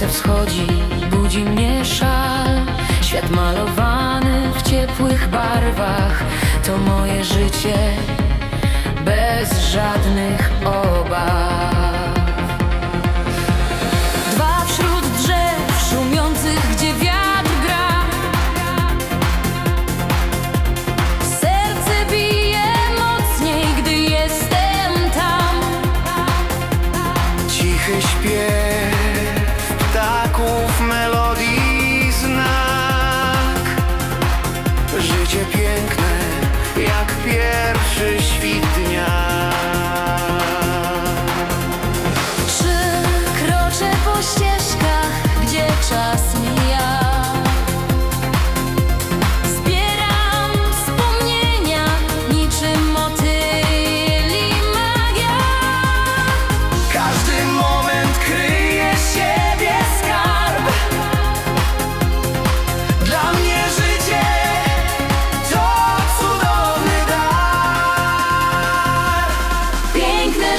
Słońce wschodzi, budzi mnie szal. Świat malowany w ciepłych barwach. To moje życie bez żadnych obaw. Dwa wśród drzew szumiących, gdzie wiatr gra. Serce bije mocniej, gdy jestem tam. Cichy śpiew Życie piękne jak pierwszy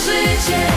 życie,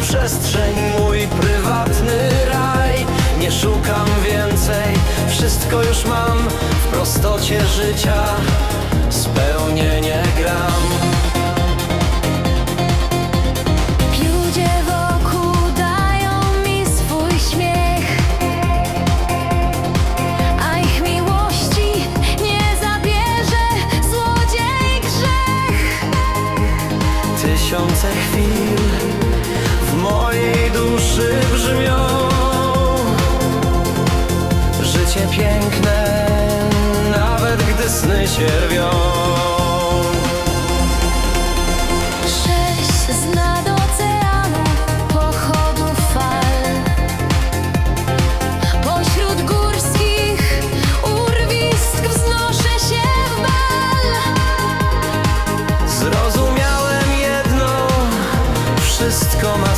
przestrzeń, mój prywatny raj. Nie szukam więcej, wszystko już mam. W prostocie życia spełnienie gram. Ludzie wokół dają mi swój śmiech, a ich miłości nie zabierze złodziej grzech. Tysiące chwil mojej duszy brzmią. Życie piękne, nawet gdy sny się rwią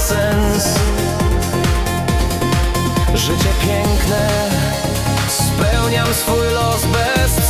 sens. Życie piękne, spełniam swój los bez